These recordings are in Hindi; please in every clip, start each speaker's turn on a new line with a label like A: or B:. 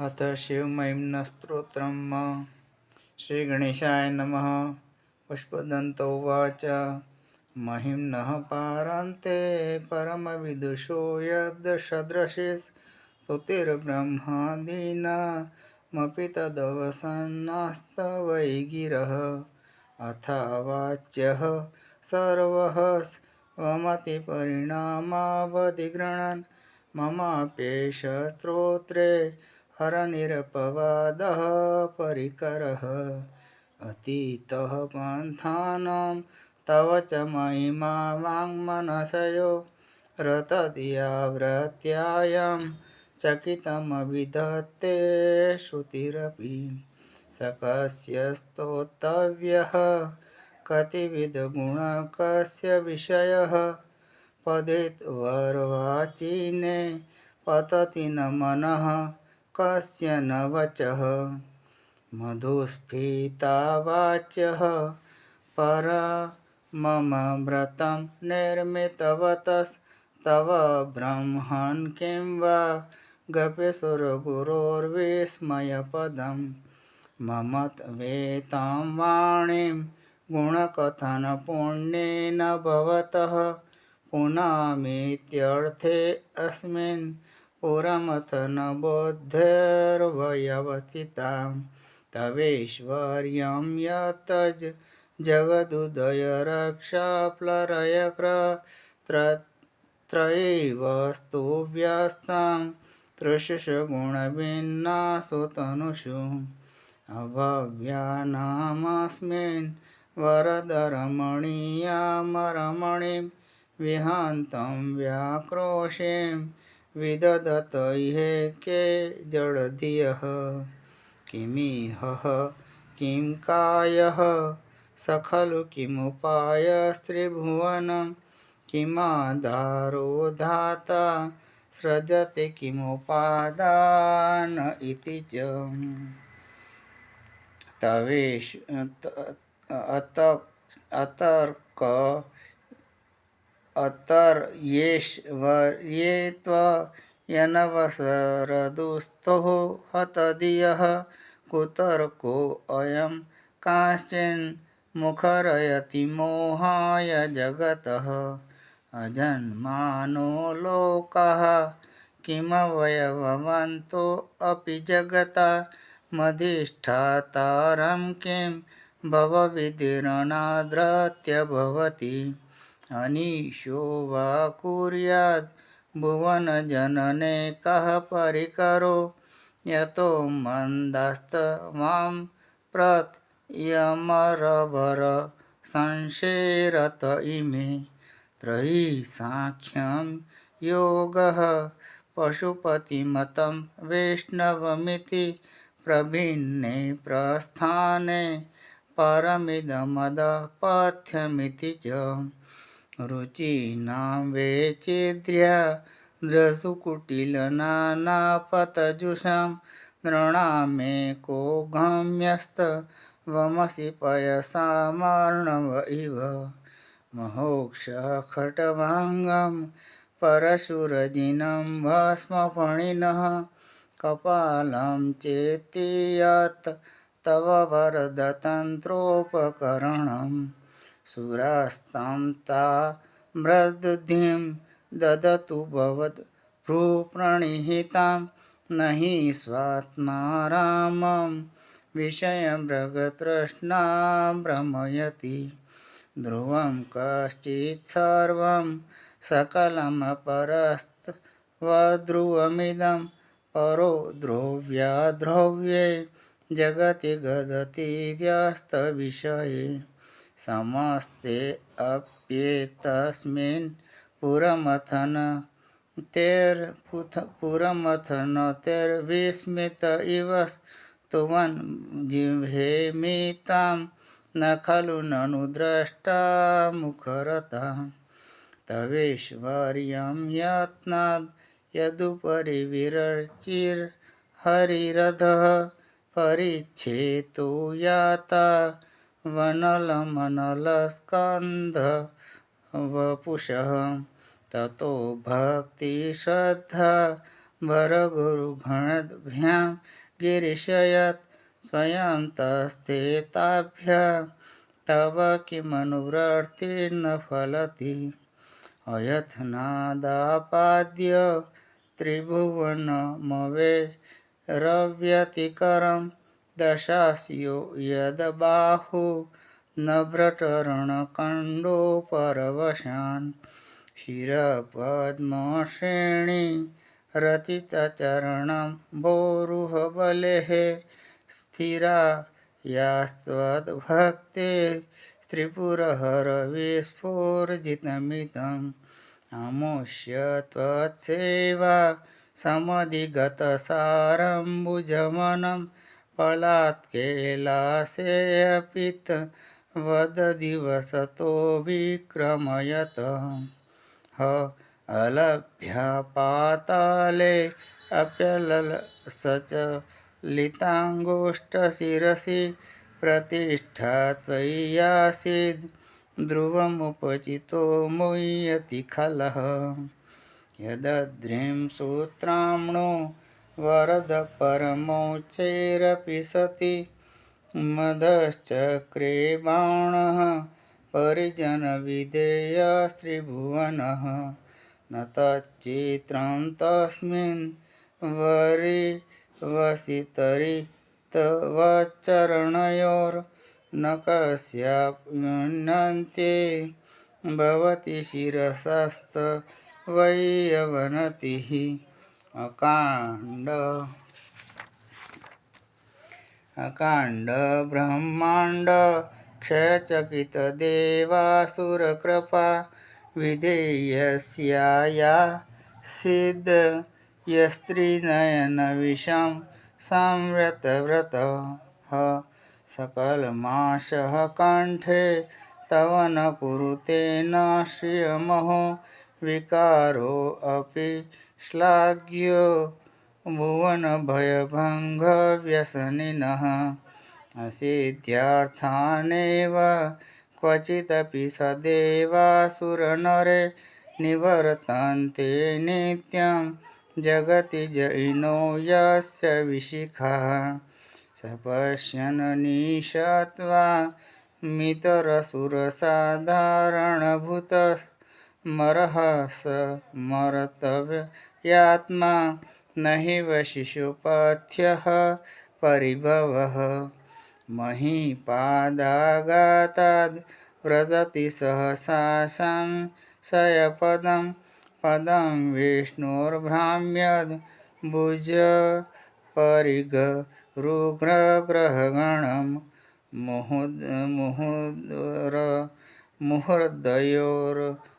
A: अथ शिवमहिम्नस्तोत्रम् श्रीगणेशाय नमः। पुष्पदन्त उवाच महिम्नः पारान्ते परमविदुषो यद्सदृशे स्तुतिर्ब्रह्मादीनामपि तदवसन्नास्तवै गिरः अथवाच्यः सर्वः स्वमतिपरिणामावधिगृणन्। ममाप्येष स्तोत्रे हरनिरपवादः परिकरः। अतीतः पन्थानां, तव च महिमा वाङ्मनसयो रतधियाव्रत्यायां चकितमभिधत्ते श्रुतिरपि। सकस्य स्तोतव्यः, कतिविधगुणकस्य विषयः। पदेद्वर्वाचीने पतति न मनः। कस्य न वचः? मधुस्फीतावाच्यः परमम व्रतं निर्मितवतस्तव ब्रह्मन् किं वा? गपेशुरगुरोर्विस्मयपदं मम वेतां वाणीं गुणकथनपुण्येन भवतः। पुनामीत्यर्थे अस्मिन् पुरमथ न बोद्धर्वयवस्थितां तवेश्वर्यं यतज जगदुदयरक्षाप्लरयक्रत्रयैव स्तुव्यस्तां तृषुषगुणभिन्नासु तनुषु अभव्यानामस्मिन् वरदरमणीयामरमणिं विहान्तं व्याक्रोशें विदधत इहे के जडधियः। किमिहः किं कायः स खलु किमुपायस्त्रिभुवनं किमाधारो धाता, सृजते किमुपादान इति च। तवेश अत अतर्क अतर्येश्वर्ये त्वयनवसरदुस्थो हतधियः कुतर्कोऽयं काश्चिन्मुखरयति मोहाय जगतः। अजन्मानो लोकाः किमवयवन्तोऽपि जगता। मधिष्ठातारं किं भवविधिरनाद्रत्य भवति। અનીશો વા કુર્યાદ ભુવન જનને કહ પરિકરો યતો મંદસ્ત મામ પ્રત યમરભર સંશેરત ઇમે. ત્રયી સાંખ્યમ યોગ, પશુપતિમતમ વૈષ્ણવમિતિ, પ્રભિન્ને પ્રસ્થાને પરમિદમદપથ્યમિતિ ચ. रुचीनां वैचिद्र्या द्रसुकुटिलनानापतजुषां नृणामेको गम्यस्तवमसि पयसामर्णव इव महोक्षखट्वाङ्गं परशुरजिनं भस्मफणिनः कपालं चेति यत् तव वरदतन्त्रोपकरणं सुरास्तं ता मृद्धिं ददतु भवद् भ्रूप्रणिहितां न हि स्वात्मा रामं विषयमृगतृष्णा भ्रमयति ध्रुवं कश्चित् सर्वं सकलमपरस्त्वध्रुवमिदं परो ध्रुव्याध्रुव्ये जगति गदति व्यस्तविषये समस्ते अप्येतस्मिन् पुरमथन तेर्पुथ पुरमथनतेर्विस्मित इव स्तुवन् जिह्वेमितां न खलु ननु द्रष्टा मुखरतः तवेश्वर्यं यत्नाद् यदुपरि विरचिर्हरिरथः परिच्छेतो याता वनलमनलस्कन्ध वपुषः। ततो भक्तिश्रद्धा वरगुरुगणद्भ्यां गिरिशयत् स्वयन्तस्थिताभ्य तव किमनुवृत्तिर्न फलति। अयथनादापाद्य દશાસ્યો યદબાહુ નભ્રટરણકંડો પરવશાન શિરપદ્મશ્રેણી રતિતચરણમ ભોરુહબલેહ સ્થિરા યાસ્વદ્ભક્તે ત્રિપુરહર વિસ્ફુર્જિતમિતમ અમુષ્ય ત્વત્સેવા સમધિગતસારંબુજમનમ पळात केला से अपित वद दिवस तो विक्रमयत। ह अलभ्य पाताले अप्यलल सचलिताङ्गोष्ठशिरसि प्रतिष्ठा त्वय्यासीद् ध्रुवमुपचितो मुह्यति खलः। यदद्रिं सूत्राम्णो वरद परमोच्चैरपि सति। मदश्चक्रे बाणः परिजनविधेयस्त्रिभुवनः न तच्चित्रं तस्मिन् वरि वसितरि तव चरणयोर्न कस्याप्युन्नन्ते अकांड। अकांड ब्रह्मांड क्षयचकित ब्रह्माण्ड क्षयचकितदेवासुरकृपा विधेयस्याया सिद्ध यस्त्रीनयनविषं संव्रतव्रतः सकलमाशः कण्ठे तव न कुरुते न श्रियमहो विकारोऽपि श्लाघ्यो भुवनभयभङ्गव्यसनिनः असिद्ध्यार्थानेव क्वचिदपि सदेवासुरनरे निवर्तन्ते नित्यं जगति जैनो यस्य विशिखः। स पश्यन् निशत्वा मितरसुरसाधारणभूतमर्हस मर्तव्यात्मा न हि वशिशुपथ्यः परिभवः। महीपादागाताद् व्रजति सहसा संशयपदं पदं विष्णोर्भ्राम्यद् भुज परिगरुग्रग्रहगणं मुहुद् मुहुदर मुहृदयोर्दोस्थ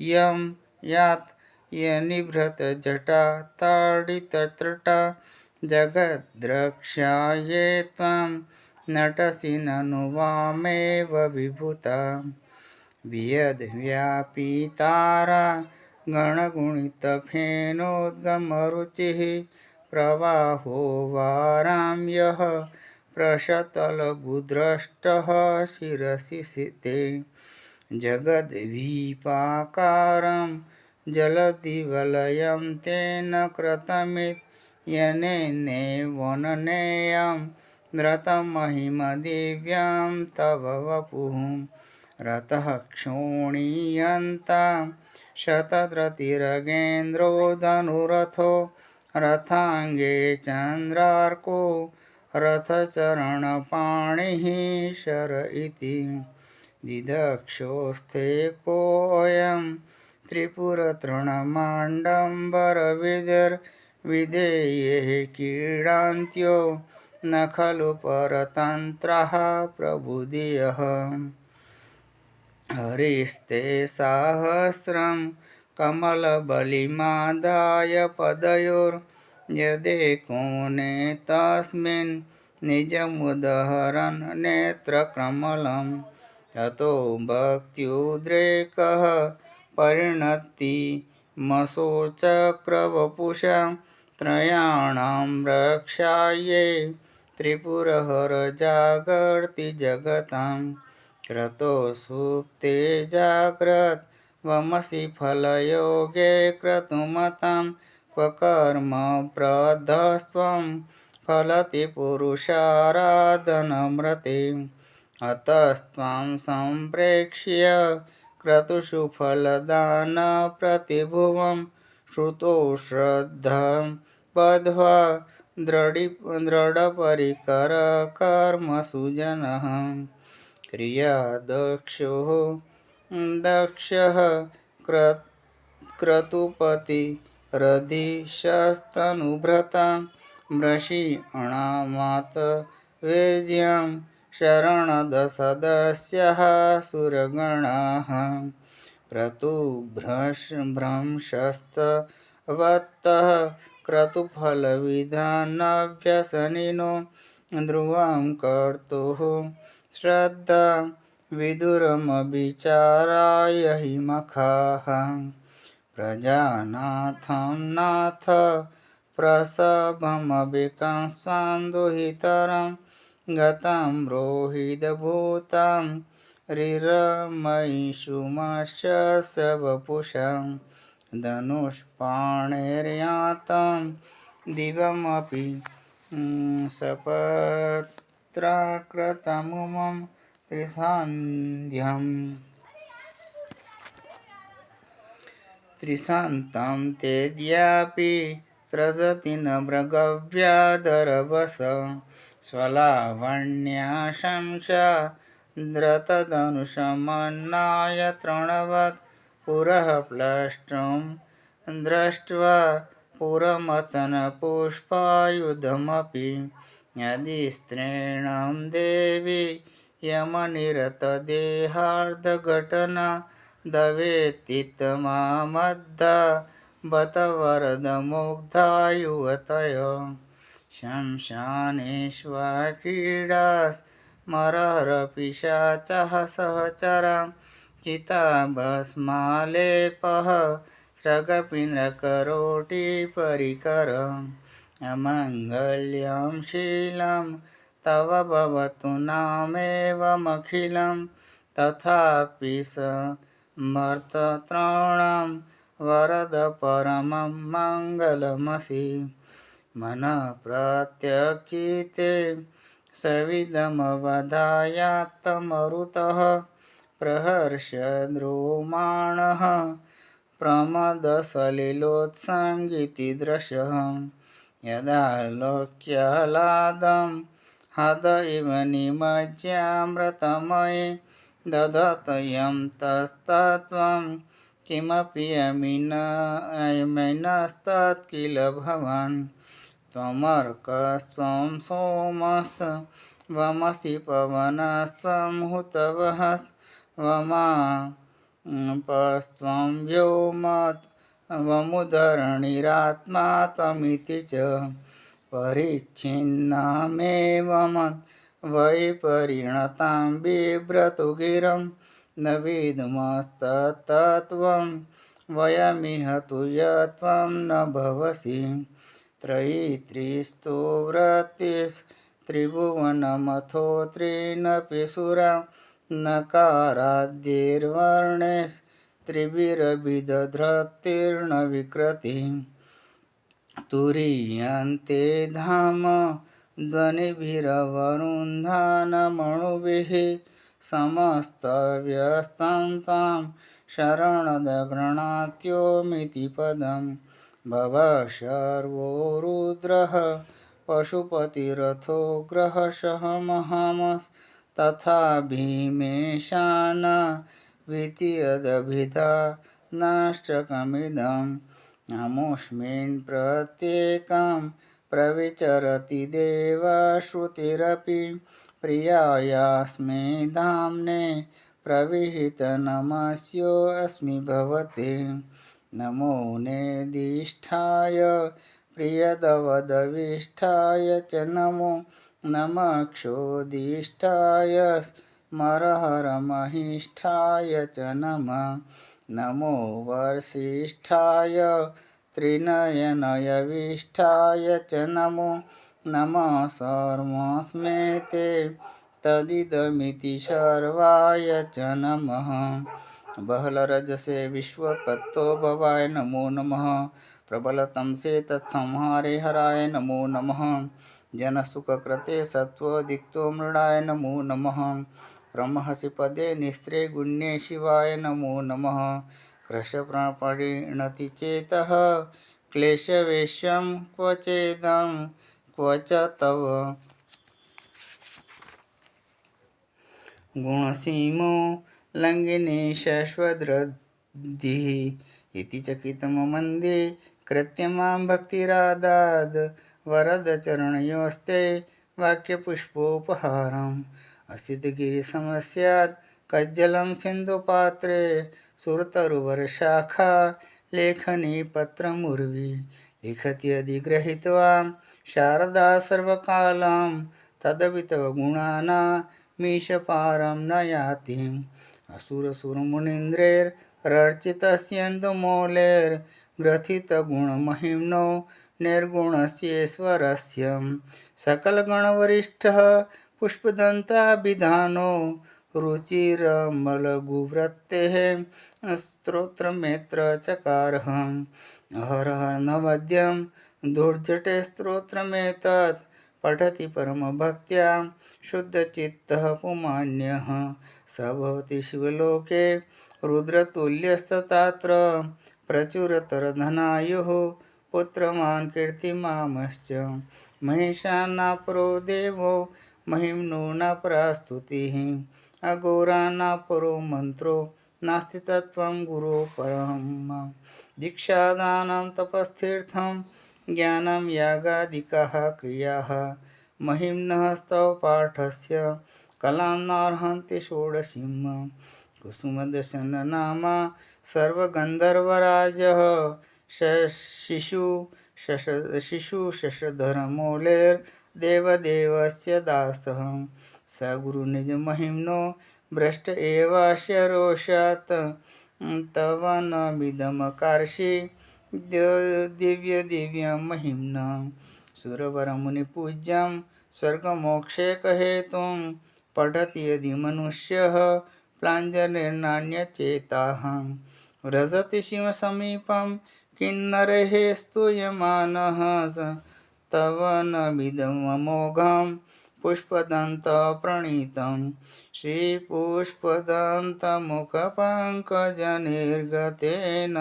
A: यं यात् यनिभृतजटा ताडितत्रटा जगद्रक्षाये त्वं नटसि ननु वामेव विभूता। वियद्व्यापितारा गणगुणितफेनोद्गमरुचिः प्रवाहो वारां यः प्रशतलभुद्रष्टः शिरसि सिते। जगद्वीपाकारं जलदिवलयं तेन कृतमित् यनेनेवननेयं रतमहिमदिव्यां तव वपुः रतः क्षोणीयन्तां शतद्रतिरगेन्द्रो धनुरथो रथाङ्गे चन्द्रार्को रथचरणपाणिः शर इति दिदक्षोस्थे कोऽयं त्रिपुरतृणमाण्डम्बरविधिर्विधेयेः क्रीडान्त्यो न खलु परतन्त्रः प्रबुधियः। हरिस्ते साहस्रं कमलबलिमादाय पदयोर्यदेकोणे तस्मिन् निजमुदहरन् नेत्रकमलं ततो भक्त्युद्रेकः परिणति मशोचक्रवपुषा त्रयाणां रक्षायै त्रिपुरहरजागर्ति जगतां क्रतो सुप्ते जाग्रत् वमसि फलयोगे क्रतुमतां क्व कर्म प्रधस्त्वं फलति पुरुषाराधनम्रते अतस्त्वां सम्प्रेक्ष्य क्रतुषु फलदानप्रतिभुवं श्रुतो श्रद्धं बद्ध्वा दृढि दृढपरिकरकर्मसुजनः। दक्षः क्र क्रतुपतिरधिशस्तनुभृतां मृषि अणामात वेज्यां शरणदसदस्यः सुरगणः सुरगणाः क्रतुभ्रशभ्रंशस्तवत्तः क्रतुफलविधानव्यसनिनो ध्रुवं कर्तुः श्रद्धा विदुरमविचाराय हिमखाः प्रजानाथं नाथ प्रसभमविकं स्वान्दुहितरम् गतं रोहितभूतां रिरमयिषुमश्च वपुषं दिवमपि सपत्राकृतमुमं त्रिसान्ध्यम्। त्रिशान्तं तेद्यापि त्रजति न मृगव्यादरवस स्वलावण्याशंसा द्रतधनुषमन्नाय तृणवत् पुरः प्लष्टुं दृष्ट्वा पुरमथनपुष्पायुधमपि यदि स्त्रीणं देवी यमनिरतदेहार्धघटना दवेत्तितमामद्धा बत वरदमुग्धा युवतय शमशानेश्वर क्रीडास मरहर पिशाचः सहचरां चिताभस्मालेपः स्रगपिन्द्रकरोटि परिकरम् अमङ्गल्यं शीलं तव भवतु नामेवमखिलं तथापि स मर्तत्राणां वरद मङ्गलमसि मनः प्रत्यक्षिते सविदमवधायात्तमरुतः प्रहर्षद्रोमाणः प्रमदसलिलोत्सङ्गीतिदृशः यदा लोक्याह्लादं हद इव निमज्यामृतमये दधत यं तस्तत्त्वं किमपि यमिनस्तत् किल भवान् त्वमर्कस्त्वं सोमस् वमसि पवनस्त्वं हुतवहस्वमापस्त्वं व्योमत् वमुदरणिरात्मा त्वमिति च परिच्छिन्नामेवमत् वैपरिणतां बिभ्रतु गिरं न विद्मस्तत्त्वं वयमिह तु यत्त्वं न भवसि त्रयीत्रिस्तु वृत्तिस्त्रिभुवनमथो त्रीनपि सुरा नकाराद्यैर्वर्णैस्त्रिभिरभिदधृतिर्न विकृतिः तुरीयन्ते धाम ध्वनिभिरवरुन्धानमणुभिः समस्तव्यस्तं त्वां शरणदगृणात्योमिति पदं भव शर्वो रुद्रः पशुपतिरथोग्रहशः महामस्तथा भीमेशान भीतियदभिधा नाश्चकमिदं नमोऽस्मिन् प्रत्येकं प्रविचरति देवश्रुतिरपि प्रियायास्मे धाम्ने प्रविहितनमस्योऽस्मि भवते। नमो नेदिष्ठाय प्रियदवदविष्ठाय च नमो नमक्षोदिष्ठाय स्मरहरमहिष्ठाय च नमः। नमो वर्षिष्ठाय त्रिनयनयविष्ठाय च नमो नमः सर्वस्मेते तदिदमिति सर्वाय च नमः बहलरजसे विश्वपत्तो भवाय नमो नमः। प्रबलतंसे तत्संहारे हराय नमो नमः। जनसुखकृते सत्त्वदिक्तो मृडाय नमो नमः। ब्रह्मसि पदे निस्त्रे गुण्ये शिवाय नमो नमः। कृशप्रणपरिणति चेतः क्लेशवेश्यं क्व चेदं क्व च तव। गुणसीमो लङ्घिने शश्वद्रद्धिः इति चकितममन्दे कृत्यमां भक्तिरादाद् वरदचरणयोस्ते वाक्यपुष्पोपहारम्। असितगिरिसमस्यात् कज्जलं सिन्धुपात्रे सुरतरुवरशाखा लेखनी पत्रमुर्वी लिखति अधिगृहीत्वा शारदा सर्वकालं तदवितवगुणाना मीशपारं न याति असुरसुरमुनीन्द्रैर्रर्चितस्यन्दुमौलेर्ग्रथितगुणमहिम्नो निर्गुणस्येश्वरस्य सकलगणवरिष्ठः पुष्पदन्ताभिधानो रुचिरमलघुवृत्तेः स्तोत्रमेत्र चकारः अहरह नवद्यं दुर्जटे स्तोत्रमेतत् पठति परमभक्त्या शुद्धचित्तः पुमान्यः। स भवति शिवलोके रुद्रतुल्यस्तत्र प्रचुरतरधनायुः पुत्रमान् कीर्तिमामश्च। महिषान्नापरो देवो महिम्नो न परास्तुतिः अघोरा न परो मन्त्रो नास्ति तत्त्वं गुरो परम् दीक्षादानं तपस्तीर्थं ज्ञानं यागादिकाः क्रियाः। महिम्नः स्तव पाठस्य कलां नार्हन्ति षोडशीं कुसुमदशननामा सर्वगन्धर्वराजः। शिशु शश शिशु शिशुशशधरमौलेर्देवदेवस्य दासः। स गुरुनिजमहिम्नो भ्रष्ट एवास्य रोषात्। तव नमिदमकार्षि दिव्यदिव्यं महिम्ना। सुरवरमुनिपूज्यं स्वर्गमोक्षेकहेतुं पठति यदि मनुष्यः प्लाञ्जलिर्नान्यचेताः व्रजति शिवसमीपं किन्नरैः स्तूयमानः स तव नमिदममोघं पुष्पदन्तप्रणीतं। श्रीपुष्पदन्तमुखपङ्कजनिर्गतेन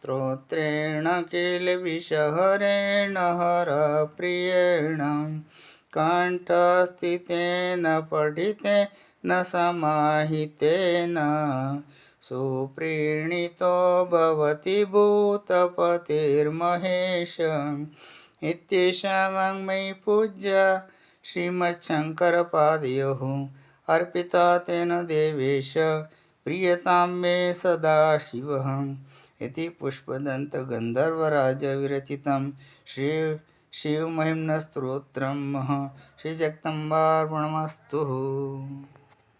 A: स्तोत्रेण किलविषहरेण हरप्रियेण। कण्ठस्थितेन पठितेन समाहितेन। सुप्रीणितो भवति भूतपतिर्महेश। इत्येषा वाङ्मयी पूज्या श्रीमच्छङ्करपादयोः। अर्पिता तेन देवेश। प्रीयतां मे सदाशिवः। इति पुष्पदन्तगन्धर्वराजविरचितं श्री शिवमहिम्नस्तोत्रं श्रीजगदम्बार्पणमस्तु।